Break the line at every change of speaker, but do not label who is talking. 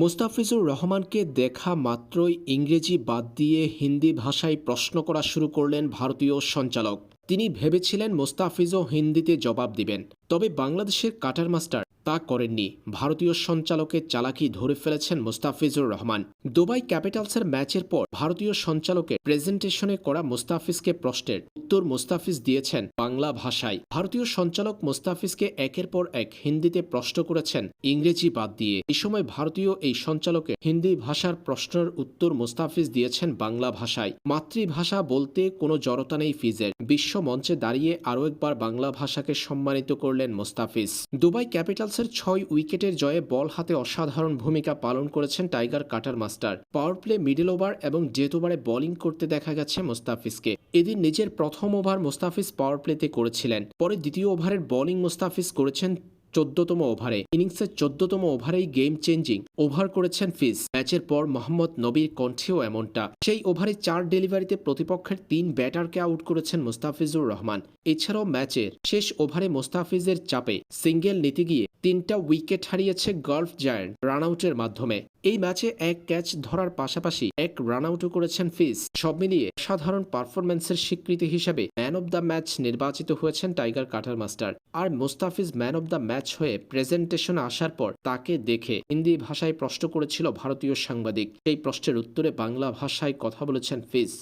মোস্তাফিজুর রহমানকে দেখা মাত্রই ইংরেজি বাদ দিয়ে হিন্দি ভাষায় প্রশ্ন করা শুরু করলেন ভারতীয় সঞ্চালক তিনি ভেবেছিলেন মোস্তাফিজও হিন্দিতে জবাব দিবেন তবে বাংলাদেশের কাটার মাস্টার তা করেননি ভারতীয় সঞ্চালকের চালাকি ধরে ফেলেছেন মুস্তাফিজুর রহমান দুবাই ক্যাপিটালসের ম্যাচের পর ভারতীয় সঞ্চালকের প্রেজেন্টেশনে করা মুস্তাফিজকে প্রশ্নের উত্তর মুস্তাফিজ দিয়েছেন বাংলা ভাষায় ভারতীয় সঞ্চালক মুস্তাফিজকে একের পর এক হিন্দিতে প্রশ্ন করেছেন ইংরেজি বাদ দিয়ে এ সময় ভারতীয় এই সঞ্চালকে হিন্দি ভাষার প্রশ্নের উত্তর মুস্তাফিজ দিয়েছেন বাংলা ভাষায় মাতৃভাষা বলতে কোনো জড়তা নেই ফিজের বিশ্ব মঞ্চে দাঁড়িয়ে আরও একবার বাংলা ভাষাকে সম্মানিত করলেন মুস্তাফিজ দুবাই ক্যাপিটাল রাইডার্সের ছয় উইকেটের জয়ে বল হাতে অসাধারণ ভূমিকা পালন করেছেন tiger cutter master power play middle over এবং ডেথ ওভারে বোলিং করতে দেখা গেছে মোস্তাফিজকে এদিন নিজের প্রথম ওভার মোস্তাফিজ পাওয়ার প্লেতে করেছিলেন পরে দ্বিতীয় ওভারের বোলিং মোস্তাফিজ করেছেন চোদ্দতম ওভারে ইনিংসের চোদ্দতম ওভারেই গেম চেঞ্জিং ওভার করেছেন ফিস ম্যাচের পর মোহাম্মদ নবীর কণ্ঠেও এমনটা সেই ওভারে চার ডেলিভারিতে প্রতিপক্ষের তিন ব্যাটারকে আউট করেছেন মুস্তাফিজুর রহমান এছাড়াও ম্যাচের শেষ ওভারে মোস্তাফিজের চাপে সিঙ্গেল নিতে গিয়ে তিনটা উইকেট হারিয়েছে গল্ফ জায়ান্ট রান আউটের মাধ্যমে এই ম্যাচে এক ক্যাচ ধরার পাশাপাশি এক রান আউটও করেছেন ফিস সব মিলিয়ে সাধারণ পারফরম্যান্সের স্বীকৃতি হিসেবে ম্যান অব দ্য ম্যাচ নির্বাচিত হয়েছেন টাইগার কাটার মাস্টার আর Mustafiz man of the match হয়ে প্রেজেন্টেশন আসার পর তাকে দেখে হিন্দি ভাষায় প্রশ্ন করেছিল ভারতীয় সাংবাদিক এই প্রশ্নের উত্তরে বাংলা ভাষায় কথা বলেছেন ফিস